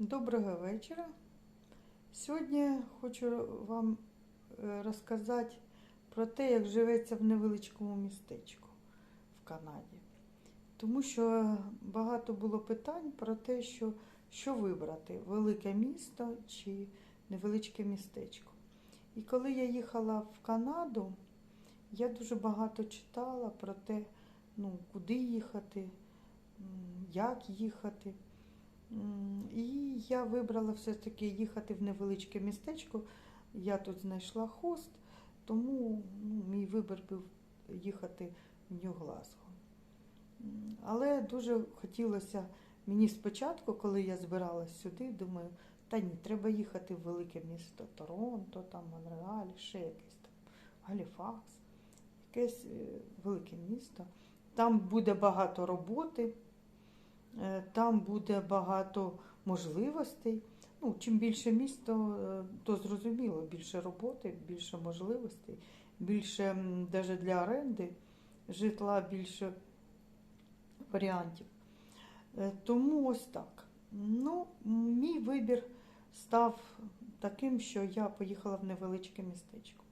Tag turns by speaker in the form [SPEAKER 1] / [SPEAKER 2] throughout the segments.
[SPEAKER 1] Доброго вечора. Сьогодні хочу вам е, розказати про те, як живеться в невеличкому містечку в Канаді. Тому що багато було питань про те, що, що вибрати велике місто чи невеличке містечко. І коли я їхала в Канаду, я дуже багато читала про те, ну, куди їхати, як їхати. І я вибрала все-таки їхати в невеличке містечко. Я тут знайшла хост, тому ну, мій вибір був їхати в Нью-Глазго. Але дуже хотілося мені спочатку, коли я збиралась сюди, думаю, та ні, треба їхати в велике місто Торонто, там Монреаль, ще якесь там Галіфакс, якесь е, велике місто. Там буде багато роботи. Е, Там буде багато можливостей. Ну, чим більше місто, е, то зрозуміло, більше роботи, більше можливостей, більше навіть для оренди житла, більше варіантів. Е, Тому ось так. Ну, мій вибір став таким, що я поїхала в невеличке містечко.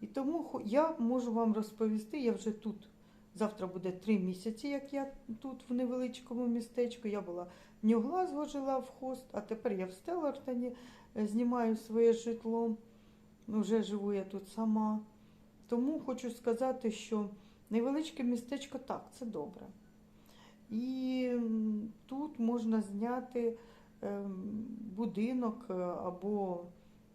[SPEAKER 1] І тому я можу вам розповісти, я вже тут Завтра буде три місяці, як я тут в невеличкому містечку. Я була в Нью-Глазго жила в хост, а тепер я в Стеллартоні е, знімаю своє житло. Вже живу я тут сама. Тому хочу сказати, що невеличке містечко так, це добре. І тут можна зняти ем, будинок е, або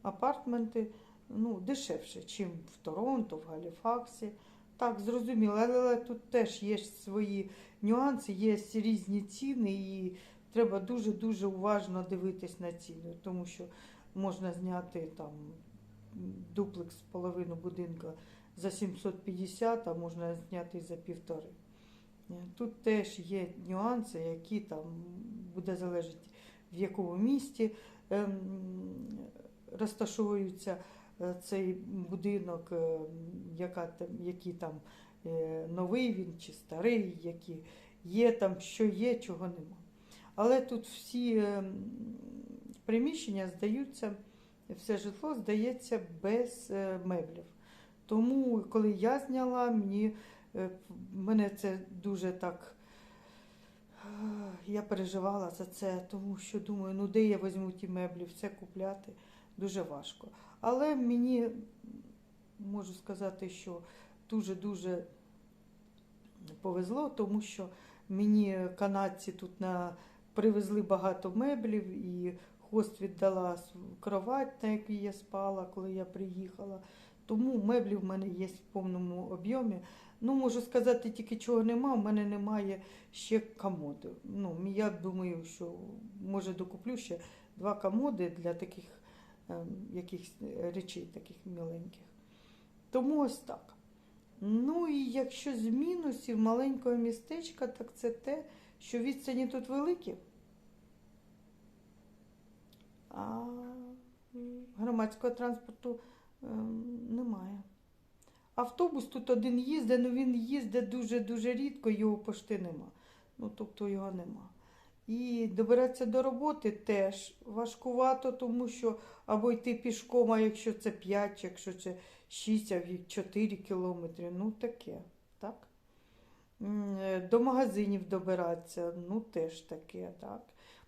[SPEAKER 1] апартменти ну, дешевше, ніж в Торонто, в Галіфаксі. Так, зрозуміло, але тут теж є свої нюанси, є різні ціни, і треба дуже-дуже уважно дивитись на ціни, тому що можна зняти там дуплекс половину будинку за 750, а можна зняти за півтори. Тут теж є нюанси, які там буде залежати в якому місті ем, розташовуються е, цей будинок, е, яка який там е, новий він чи старий, які є там, що є, чого нема. Але тут всі е, приміщення здаються, все житло здається без е, меблів. Тому, коли я зняла, мені, е, мене це дуже так. е, Я переживала за це, тому що думаю, ну де я візьму ті меблі, все купляти дуже важко. Але мені можу сказати, що дуже-дуже повезло, тому що мені канадці тут на, привезли багато меблів і хост віддала кровать, на якій я спала, коли я приїхала. Тому меблі в мене є в повному об'ємі. Ну, можу сказати, тільки чого нема, в мене немає ще комоди. Ну, я думаю, що може докуплю ще два комоди для таких якихось речей таких міленьких. Тому ось так. Ну і якщо з мінусів маленького містечка, так це те, що відстані тут великі, а громадського транспорту ем, немає. Автобус тут один їздить, але він їздить дуже-дуже рідко, його пошти нема. Ну, тобто його нема. І добиратися до роботи теж важкувато, тому що або йти пішком, а якщо це 5, якщо це 6, а 4 кілометри, ну таке, так? Е, До магазинів добиратися, ну теж таке, так.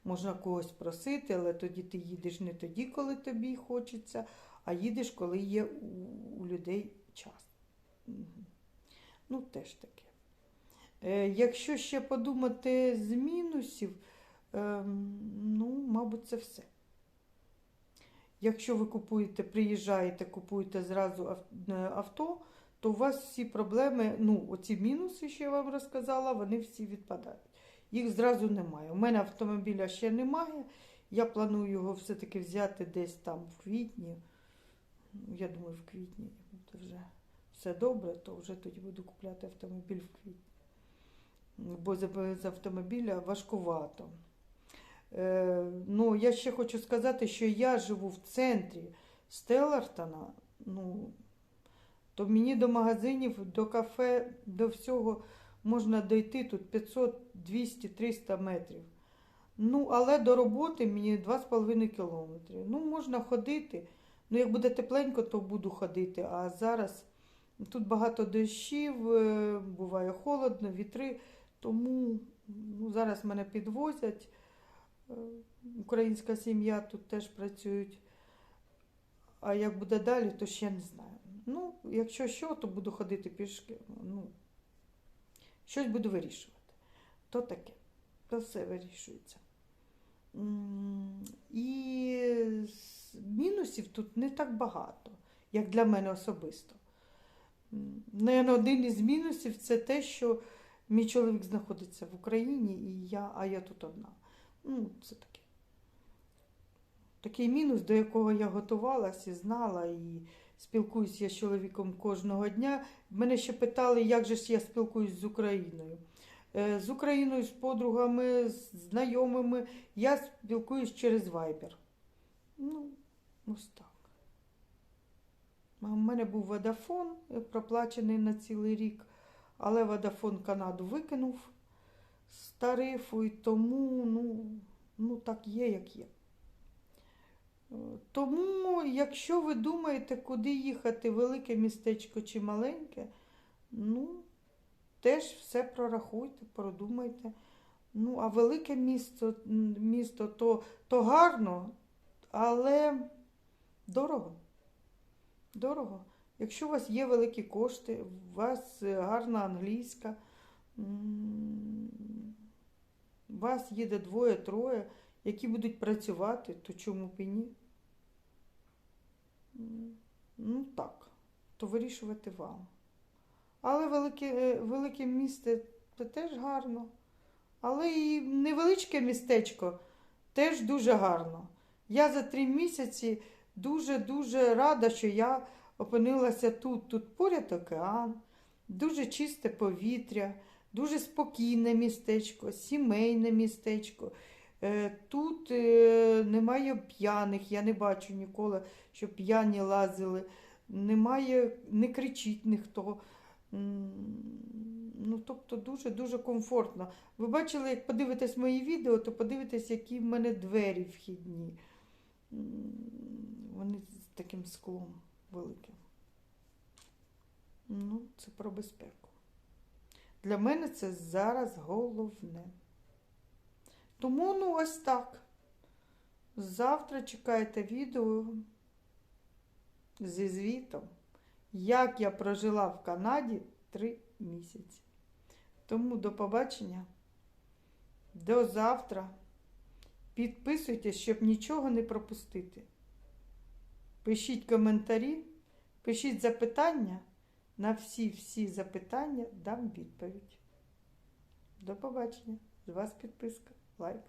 [SPEAKER 1] Можна когось просити, але тоді ти їдеш не тоді, коли тобі хочеться, а їдеш, коли є у, у людей час. Ну, теж таке. Е, Якщо ще подумати з мінусів, ем, ну, мабуть, це все. Якщо ви купуєте, приїжджаєте, купуєте зразу е, авто, то у вас всі проблеми, ну, оці мінуси, що я вам розказала, вони всі відпадають. Їх зразу немає. У мене автомобіля ще немає. Я планую його все-таки взяти десь там в квітні. Я думаю, в квітні буде вже все добре, то вже тоді буду купляти автомобіль в квітні. Бо без автомобіля важкувато. Е, ну, я ще хочу сказати, що я живу в центрі Стеллартона. Ну, то мені до магазинів, до кафе, до всього можна дойти тут 500, 200, 300 метрів. Ну, але до роботи мені 2,5 кілометри. Ну, можна ходити. Ну, як буде тепленько, то буду ходити. А зараз тут багато дощів, е, буває холодно, вітри. Тому ну, зараз мене підвозять. Е, Українська сім'я тут теж працюють. А як буде далі, то ще не знаю. Ну, якщо що, то буду ходити пішки. Ну, щось буду вирішувати. То таке. То все вирішується. І мінусів тут не так багато, як для мене особисто. Наверно, один із мінусів це те, що мій чоловік знаходиться в Україні, і я, а я тут одна. Ну, це таке. Такий мінус, до якого я готувалась і знала, і спілкуюся я з чоловіком кожного дня. Мене ще питали, як же ж я спілкуюсь з Україною. Е, З Україною, з подругами, з знайомими я спілкуюсь через Viber. Ну, ось так. В мене був Водафон, проплачений на цілий рік, але Водафон Канаду викинув з тарифу, і тому, ну, ну так є, як є. Е, Тому, якщо ви думаєте, куди їхати, велике містечко чи маленьке, ну, теж все прорахуйте, продумайте. Ну, а велике місто, місто то, то гарно, але дорого. Дорого. Якщо у вас є великі кошти, у вас е, гарна англійська, у вас їде двоє-троє, які будуть працювати, то чому б і ні? Ну так, то вирішувати вам. Але велике, е, велике місто це теж гарно. Але і невеличке містечко теж дуже гарно. Я за три місяці дуже-дуже рада, що я опинилася тут. Тут поряд океан, дуже чисте повітря, дуже спокійне містечко, сімейне містечко. Е, Тут е, немає п'яних, я не бачу ніколи, щоб п'яні лазили. Немає, не кричить ніхто. Ну, тобто дуже-дуже комфортно. Ви бачили, як подивитесь мої відео, то подивитесь, які в мене двері вхідні. Вони з таким склом великим. Ну, це про безпеку. Для мене це зараз головне. Тому, ну, ось так. Завтра чекайте відео зі звітом, як я прожила в Канаді три місяці. Тому до побачення. До завтра. Підписуйтесь, щоб нічого не пропустити. Пишіть коментарі, пишіть запитання. На всі-всі запитання дам відповідь. До побачення. З вас підписка, лайк.